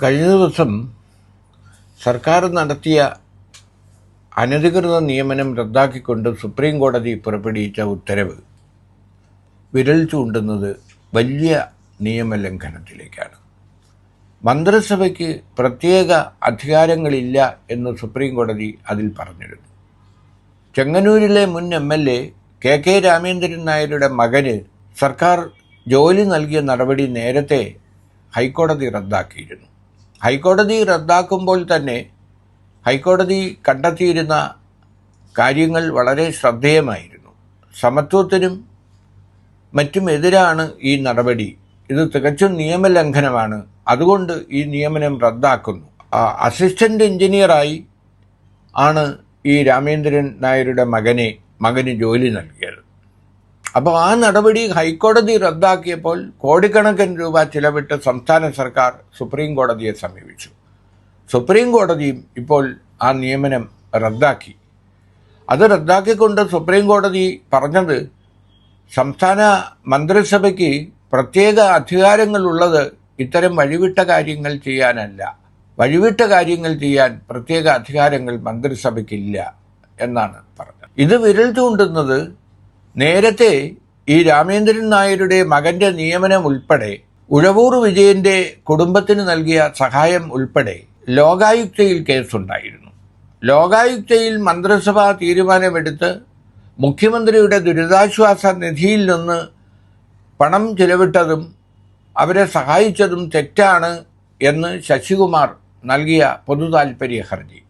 കഴിഞ്ഞ ദിവസം സർക്കാർ നടത്തിയ അനധികൃത നിയമനം റദ്ദാക്കിക്കൊണ്ട് സുപ്രീം കോടതി പുറപ്പെടുവിച്ച ഉത്തരവ് വിരൽ ചൂണ്ടുന്നത് വലിയ നിയമലംഘനത്തിലേക്കാണ്. മന്ത്രിസഭയ്ക്ക് പ്രത്യേക അധികാരങ്ങളില്ല എന്ന് സുപ്രീം കോടതി അതിൽ പറഞ്ഞിരുന്നു. ചെങ്ങന്നൂരിലെ മുൻ M L A K K Ramendran നായരുടെ മകന് സർക്കാർ ജോലി നൽകിയ നടപടി നേരത്തെ ഹൈക്കോടതി റദ്ദാക്കിയിരുന്നു. ഹൈക്കോടതി റദ്ദാക്കുമ്പോൾ തന്നെ ഹൈക്കോടതി കണ്ടെത്തിയിരുന്ന കാര്യങ്ങൾ വളരെ ശ്രദ്ധേയമായിരുന്നു. സമത്വത്തിനും മറ്റും എതിരാണ് ഈ നടപടി. ഇത് തികച്ചും നിയമലംഘനമാണ്. അതുകൊണ്ട് ഈ നിയമനം റദ്ദാക്കുന്നു. അസിസ്റ്റന്റ് എഞ്ചിനീയറായി ആണ് ഈ രാമേന്ദ്രൻ നായരുടെ മകനെ മകന് ജോലി നൽകിയത്. അപ്പോൾ ആ നടപടി ഹൈക്കോടതി റദ്ദാക്കിയപ്പോൾ കോടിക്കണക്കിന് രൂപ ചിലവിട്ട് സംസ്ഥാന സർക്കാർ സുപ്രീം കോടതിയെ സമീപിച്ചു. സുപ്രീം കോടതിയും ഇപ്പോൾ ആ നിയമനം റദ്ദാക്കി. അത് റദ്ദാക്കിക്കൊണ്ട് സുപ്രീം കോടതി പറഞ്ഞത് സംസ്ഥാന മന്ത്രിസഭയ്ക്ക് പ്രത്യേക അധികാരങ്ങളുള്ളത് ഇത്തരം വഴിവിട്ട കാര്യങ്ങൾ ചെയ്യാനല്ല. വഴിവിട്ട കാര്യങ്ങൾ ചെയ്യാൻ പ്രത്യേക അധികാരങ്ങൾ മന്ത്രിസഭയ്ക്കില്ല എന്നാണ് പറഞ്ഞത്. ഇത് വിരൽ ചൂണ്ടുന്നത് നേരത്തെ ഈ രാമേന്ദ്രൻ നായരുടെ മകന്റെ നിയമനം ഉൾപ്പെടെ ഉഴവൂർ വിജയന്റെ കുടുംബത്തിന് നൽകിയ സഹായം ഉൾപ്പെടെ ലോകായുക്തയിൽ കേസുണ്ടായിരുന്നു. ലോകായുക്തയിൽ മന്ത്രിസഭ തീരുമാനമെടുത്ത് മുഖ്യമന്ത്രിയുടെ ദുരിതാശ്വാസ നിധിയിൽ നിന്ന് പണം ചിലവിട്ടതും അവരെ സഹായിച്ചതും തെറ്റാണ് എന്ന് ശശികുമാർ നൽകിയ പൊതു താൽപ്പര്യ ഹർജി.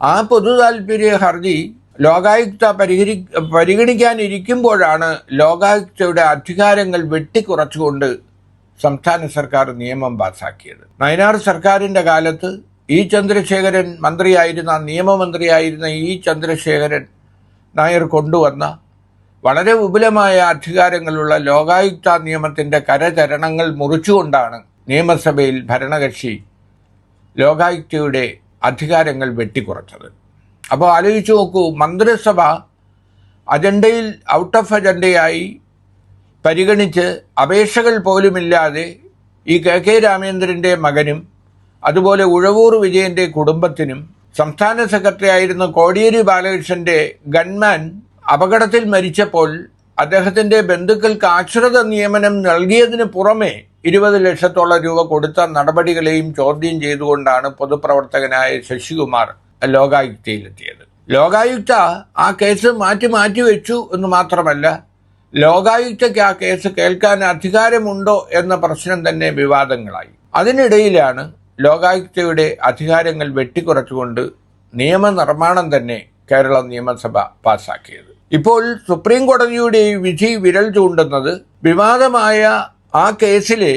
ആ പൊതു താൽപ്പര്യ ഹർജി ലോകായുക്ത പരിഹരി പരിഗണിക്കാനിരിക്കുമ്പോഴാണ് ലോകായുക്തയുടെ അധികാരങ്ങൾ വെട്ടിക്കുറച്ചുകൊണ്ട് സംസ്ഥാന സർക്കാർ നിയമം പാസാക്കിയത്. നയനാർ സർക്കാരിന്റെ കാലത്ത് ഇ ചന്ദ്രശേഖരൻ മന്ത്രിയായിരുന്ന നിയമമന്ത്രിയായിരുന്ന ഇ ചന്ദ്രശേഖരൻ നായർ കൊണ്ടുവന്ന വളരെ വിപുലമായ അധികാരങ്ങളുള്ള ലോകായുക്ത നിയമത്തിന്റെ കരചരണങ്ങൾ മുറിച്ചുകൊണ്ടാണ് നിയമസഭയിൽ ഭരണകക്ഷി ലോകായുക്തയുടെ അധികാരങ്ങൾ വെട്ടിക്കുറച്ചത്. അപ്പോൾ ആലോചിച്ച് നോക്കൂ മന്ത്രിസഭ അജണ്ടയിൽ ഔട്ട് ഓഫ് അജണ്ടയായി പരിഗണിച്ച് അപേക്ഷകൾ പോലുമില്ലാതെ ഈ കെ കെ രാമേന്ദ്രന്റെ മകനും അതുപോലെ ഉഴവൂർ വിജയന്റെ കുടുംബത്തിനും സംസ്ഥാന സെക്രട്ടറി ആയിരുന്ന കോടിയേരി ബാലകൃഷ്ണന്റെ ഗൺമാൻ അപകടത്തിൽ മരിച്ചപ്പോൾ അദ്ദേഹത്തിന്റെ ബന്ധുക്കൾക്ക് ആശ്രിത നിയമനം നൽകിയതിന് പുറമെ ഇരുപത് ലക്ഷത്തോളം രൂപ കൊടുത്ത നടപടികളെയും ചോദ്യം ചെയ്തുകൊണ്ടാണ് പൊതുപ്രവർത്തകനായ ശശികുമാർ ലോകായുക്തയിലെത്തിയത്. ലോകായുക്ത ആ കേസ് മാറ്റി മാറ്റി വെച്ചു എന്ന് മാത്രമല്ല ലോകായുക്തയ്ക്ക് ആ കേസ് കേൾക്കാൻ അധികാരമുണ്ടോ എന്ന പ്രശ്നം തന്നെ വിവാദങ്ങളായി. അതിനിടയിലാണ് ലോകായുക്തയുടെ അധികാരങ്ങൾ വെട്ടിക്കുറച്ചുകൊണ്ട് നിയമനിർമ്മാണം തന്നെ കേരള നിയമസഭ പാസാക്കിയത്. ഇപ്പോൾ സുപ്രീം കോടതിയുടെ ഈ വിധി വിരൽ ചൂണ്ടുന്നത് വിവാദമായ ആ കേസിലെ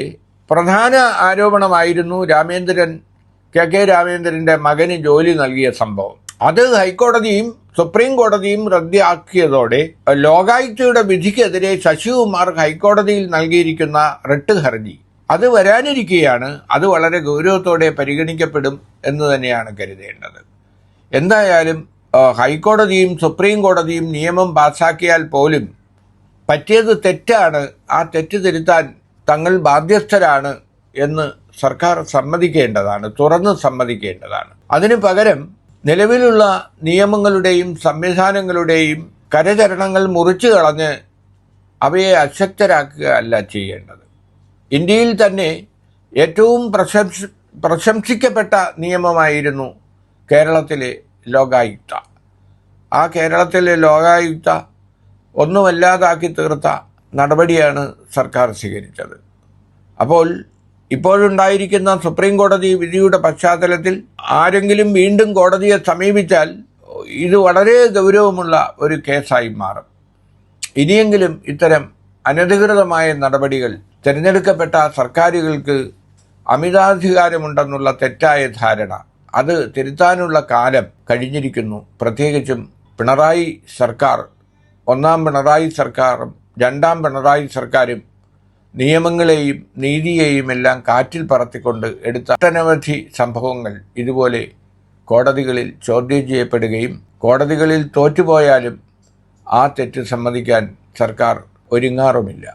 പ്രധാന ആരോപണമായിരുന്നു രാമേന്ദ്രൻ കെ കെ രാമേന്ദ്രന്റെ മകന് ജോലി നൽകിയ സംഭവം. അത് ഹൈക്കോടതിയും സുപ്രീം കോടതിയും റദ്ദാക്കിയതോടെ ലോകായുക്തയുടെ വിധിക്കെതിരെ ശശികുമാർ ഹൈക്കോടതിയിൽ നൽകിയിരിക്കുന്ന റിട്ട് ഹർജി. അത് വരാനിരിക്കുകയാണ് അത് വളരെ ഗൗരവത്തോടെ പരിഗണിക്കപ്പെടും എന്ന് തന്നെയാണ് കരുതേണ്ടത്. എന്തായാലും ഹൈക്കോടതിയും സുപ്രീം കോടതിയും നിയമം പാസാക്കിയാൽ പോലും പറ്റിയത് തെറ്റാണ് ആ തെറ്റ് തിരുത്താൻ തങ്ങൾ ബാധ്യസ്ഥരാണ് എന്ന് സർക്കാർ സമ്മതിക്കേണ്ടതാണ് തുറന്ന് സമ്മതിക്കേണ്ടതാണ്. അതിനു പകരം നിലവിലുള്ള നിയമങ്ങളുടെയും സംവിധാനങ്ങളുടെയും കരചരണങ്ങൾ മുറിച്ചു കളഞ്ഞ് അവയെ അശക്തരാക്കുക അല്ല ചെയ്യേണ്ടത്. ഇന്ത്യയിൽ തന്നെ ഏറ്റവും പ്രശംസ പ്രശംസിക്കപ്പെട്ട നിയമമായിരുന്നു കേരളത്തിലെ ലോകായുക്ത. ആ കേരളത്തിലെ ലോകായുക്ത ഒന്നുമല്ലാതാക്കി തീർത്ത നടപടിയാണ് സർക്കാർ സ്വീകരിച്ചത്. അപ്പോൾ ഇപ്പോഴുണ്ടായിരിക്കുന്ന സുപ്രീം കോടതി വിധിയുടെ പശ്ചാത്തലത്തിൽ ആരെങ്കിലും വീണ്ടും കോടതിയെ സമീപിച്ചാൽ ഇത് വളരെ ഗൗരവമുള്ള ഒരു കേസായി മാറും. ഇനിയെങ്കിലും ഇത്തരം അനധികൃതമായ നടപടികൾ തിരഞ്ഞെടുക്കപ്പെട്ട സർക്കാരുകൾക്ക് അമിതാധികാരമുണ്ടെന്നുള്ള തെറ്റായ ധാരണ. അത് തിരുത്താനുള്ള കാലം കഴിഞ്ഞിരിക്കുന്നു. പ്രത്യേകിച്ചും പിണറായി സർക്കാർ ഒന്നാം പിണറായി സർക്കാരും രണ്ടാം പിണറായി സർക്കാരും നിയമങ്ങളെയും നീതിയെയും എല്ലാം കാറ്റിൽ പറത്തിക്കൊണ്ട് എടുത്ത ഒട്ടനവധി സംഭവങ്ങൾ ഇതുപോലെ കോടതികളിൽ ചോദ്യം ചെയ്യപ്പെടുകയും കോടതികളിൽ തോറ്റുപോയാലും ആ തെറ്റ് സമ്മതിക്കാൻ സർക്കാർ ഒരുങ്ങാറുമില്ല.